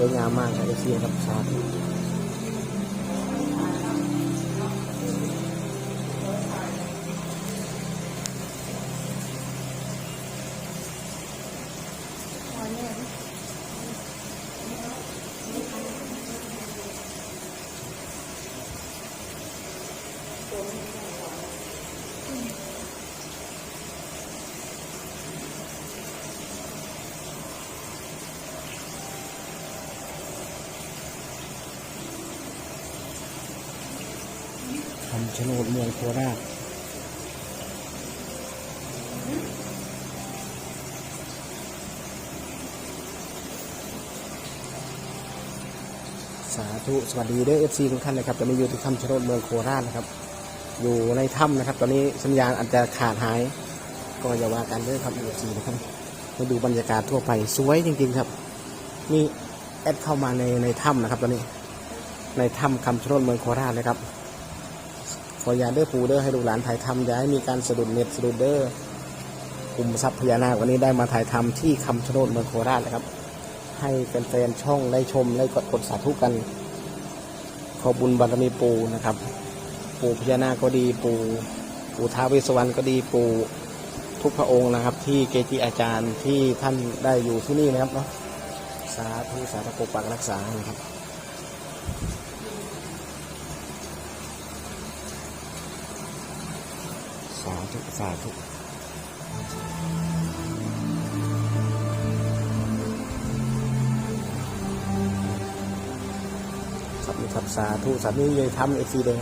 สวยงามมากครับเอฟซีครับสาธุำชะโนดเมืองโคราชสาธุสวัสดีเด้อเอฟซีทุกท่านนะครับตอนนี้อยู่ที่คำชะโนดเมืองโคราชนะครับ อยู่ในถ้ำนะครับ ตอนนี้สัญญาณอาจจะขาดหาย ก็อย่าว่ากันเด้อครับเอฟซีนะครับมาดูบรรยากาศทั่วไปสวยจริง ๆ ครับนี่แอดเข้ามาในในถ้ำนะครับ ตอนนี้ ในถ้ำคำชะโนดเมืองโคราชนะครับ ออย่าเด้อปูเด้อให้ลูกหลานถ่ายทำอย่าให้มีการสะดุดเน็ตสะดุดเด้อกลุ่มทรัพย์พญานาควันนี้ได้มาถ่ายทำที่คำชะโนดเมืองโคราชนะครับ ให้แฟนๆช่องได้ชมได้กดกดสาธุกัน ขอบุญบารมีปูนะครับ ปู่พญานาคก็ดีปู่ปู่ท้าวเวสวรรณก็ดีปู่ทุกพระองค์นะครับ ที่เกจิอาจารย์ที่ท่านได้อยู่ที่นี่นะครับเนาะสาธุสาธุปกปักรักษานะครับ สา ธุ สาธุครับนี่ครับสาธุสาธุเลยทำเอซีเลย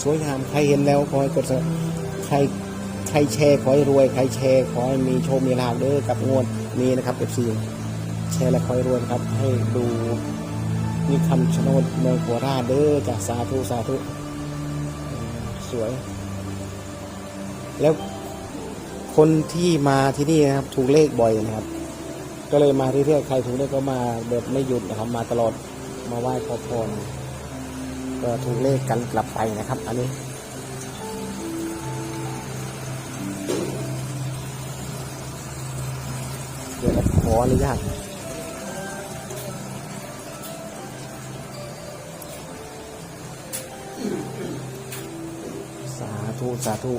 สวยงาม ใครเห็นแล้วขอให้กดใครใครแชร์ขอให้รวย ใครแชร์ขอให้มีโชค มีลาภเด้อกับงวดนี้นะครับเอฟซีแชร์และขอให้รวยครับ ให้ดูนี่คำชะโนดเมืองโคราชเด้อจากสาธุ สาธุ สวย แล้วคนที่มาที่นี่นะครับ ถูกเลขบ่อยนะครับ ก็เลยมาเรื่อยๆใครถูกเลขก็มาแบบไม่หยุดนะครับ มาตลอดมาไหว้ขอพรก็ถูกเลขกันกลับไปนะครับ อันนี้เดี๋ยวขออนุญาตสาธุ สาธุ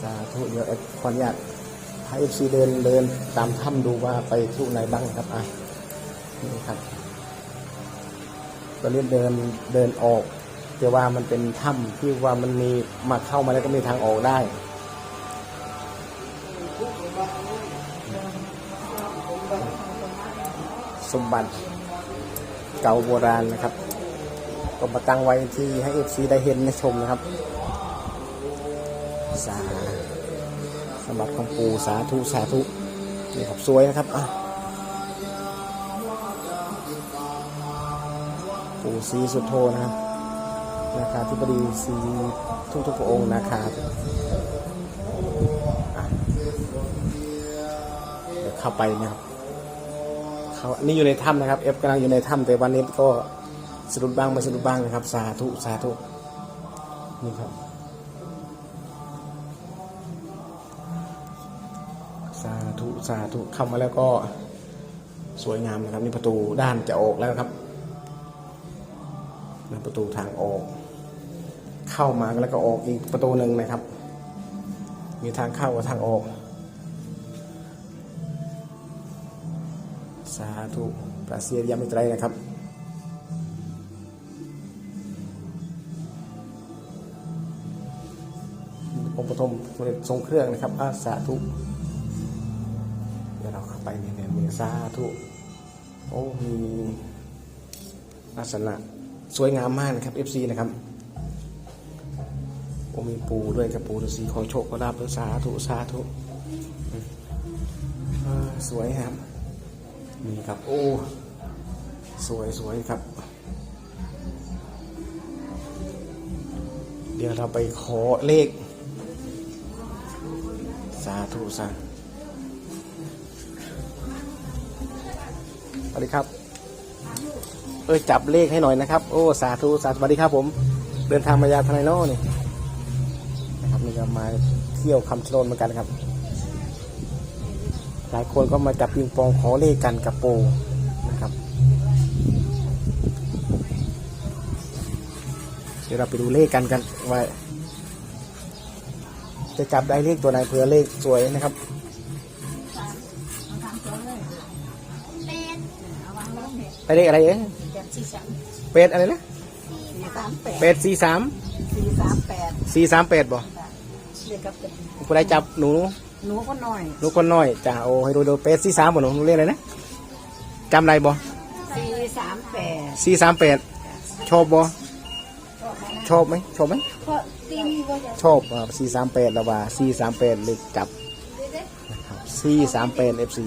สาธุเดี๋ยวขออนุญาตให้เอฟซีเดินเดินตามถ้ำดูว่าไปที่ไหนบ้างครับอะนี่ครับตอนนี้เดินเดินออกแต่ว่ามันเป็นถ้ำที่ว่ามันมีมาเข้ามาแล้วก็มีทางออกได้สมบัติเก่าโบราณนะครับ ก็มาตั้งไว้ที่ให้เอฟซีได้เห็นได้ชมนะครับ สาสมบัติของปู่สาธุสาธุนี่ครับสวยนะครับอะปู่ศรีสุดโธนะครับนาคาธิบดีศรีทุกทุกพระองค์นาคาอะเดี๋ยวเข้าไปนะครับเขาอันนี้อยู่ในถ้ำนะครับ เอฟกำลังอยู่ในถ้ำแต่วันนี้ก็สะดุดบ้างไม่สะดุดบ้างนะครับ สาธุสาธุนี่ครับ สาธุเข้ามาแล้วก็สวยงามนะครับนี่ประตูด้านจะออกแล้วครับนะประตูทางออก เข้ามาแล้วก็ออกอีกประตูหนึ่งนะครับ มีทางเข้ากับทางออก สาธุพระเสียยามิตรนะครับองค์ปฐมสมเด็จทรงเครื่องนะครับอาสาธุ ไปเนี่ยเนี่ยมีสาธุโอ้มีลักษณะสวยงามมากนะครับ FC นะครับโอ้มีปูด้วยครับปูฤาษีขอโชคขอลาบด้วยสาธุสาธุสวยครับนี่ครับ โอ้ สวยสวยครับ เดี๋ยวเราไปขอเลข สาธุสาธุ วัสดีครับ เออจับเลขให้หน่อยนะครับ โอ้สาธุสาธุสวัสดีครับ ผม เดินทางมายาทนายโน่นี่นะครับนี่ก็มาเที่ยวคำชะโนดเหมือนกันครับ หลายคนก็มาจับปิงปองขอเลขกันกับปูนะครับ เดี๋ยวเราไปดูเลขกันกันว่าจะจับได้เลขตัวไหนเผื่อเลขสวยนะครับ เป็ดได้เลขอะไรเอ้ยแปดสี่สามเป็ดอะไรนะสี่สามแปดเป็ดสี่สามสี่สามแปดสี่สามเป็ดบ่เด็กกับเป็ดผู้ใดจับหนูหนูก็น้อยหนูคนน้อยจ้าโอ้ให้ดูดูเป็ดสี่สามบ่หนูหนูเรียกอะไรนะจำได้บ่สี่สามแปดสี่สามเป็ดชอบบ่ชอบไหมชอบไหมเพราะตีมีก็จะชอบสี่สามแปดแล้วว่าสี่สามแปดเลขจับสี่สามแปดเอฟซี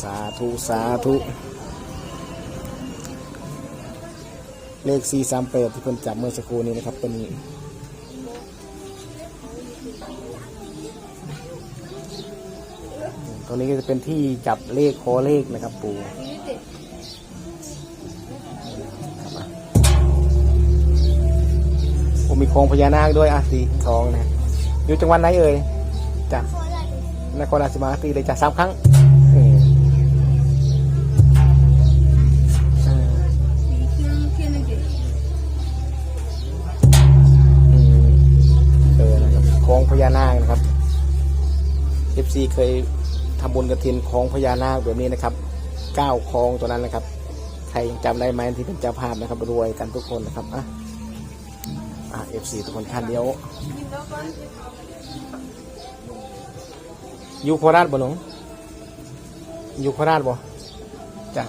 สาธุสาธุ เลขสี่สามแปดที่เพิ่นจับเมื่อสักครู่นี้นะครับเป็นตรงนี้ก็จะเป็นที่จับเลขคอเลขนะครับปู่ผมมีโครงพญานาคด้วยอะสีทองนะ อยู่จังหวัดไหนเอ่ยจ้ะนครราชสีมาตีเลยจ้ะสามครั้ง FC เคยทำบุญกระถินคลองพญานาคแบบนี้นะครับเก้าคลองตัวนั้นนะครับ ใครยังจำได้ไหมที่เป็นเจ้าภาพนะครับรวยกันทุกคนนะครับอะอะ FC ทุกคนท่านเดียวอยู่โคราชบ่หนูอยู่โคราชบ่จ้ะ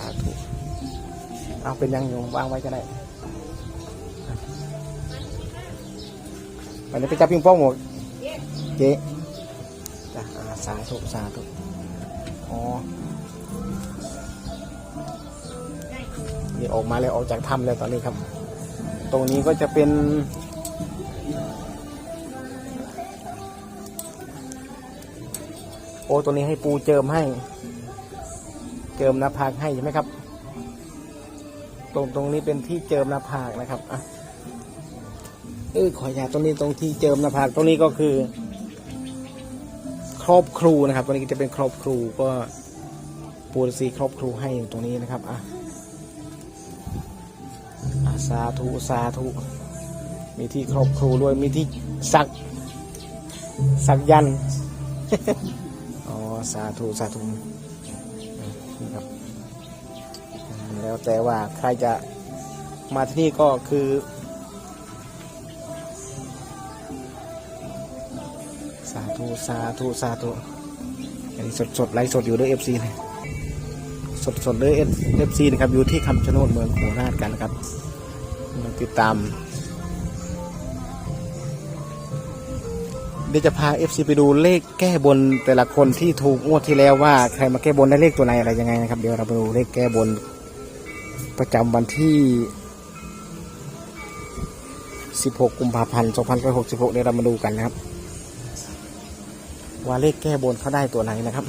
สาธุเอาเป็นยังอยู่วางไว้ก็ได้วันนี้ไปจับปิงป้องหมดเจ๊จ้ะอ่าสาธุสาธุอ๋อนี่ออกมาแล้วออกจากถ้ำแล้วตอนนี้ครับ ตรงนี้ก็จะเป็นโอ้ตัวนี้ให้ปูเจิมให้ เจิมหน้าผากให้ใช่ไหมครับ ตรงตรงนี้เป็นที่เจิมหน้าผากนะครับอะเออขออนุญาตรงนี้ตรงที่เจิมหน้าผากตรงนี้ก็คือ ครอบครูนะครับตรงนี้จะเป็นครอบครูก็ปูฤาษีครอบครูให้ตรงนี้นะครับอะสาธุสาธุมีที่ครอบครูด้วยมีที่สักสักยันอ๋อสาธุสาธุ ครับ แล้วแต่ว่าใครจะมาที่นี่ก็คือ สาธุสาธุสาธุอันนี้สดสดไลฟ์สดอยู่ด้วยเอฟซีเลยสดสดๆเลยเอฟซีนะครับ อยู่ที่คำชะโนดเมืองโคราชกันนะครับติดตาม ดี๋ยวจะพา FC ไปดูเลขแก้บนแต่ละคนที่ถูกงวดที่แล้วว่าใครมาแก้บนได้เลขตัวไหนอะไรยังไงนะครับ เดี๋ยวเราไปดูเลขแก้บนประจำวันที่ 16 กุมภาพันธ์ 2566 เดี๋ยวเรามาดูกันนะครับ ว่าเลขแก้บนเขาได้ตัวไหนนะครับ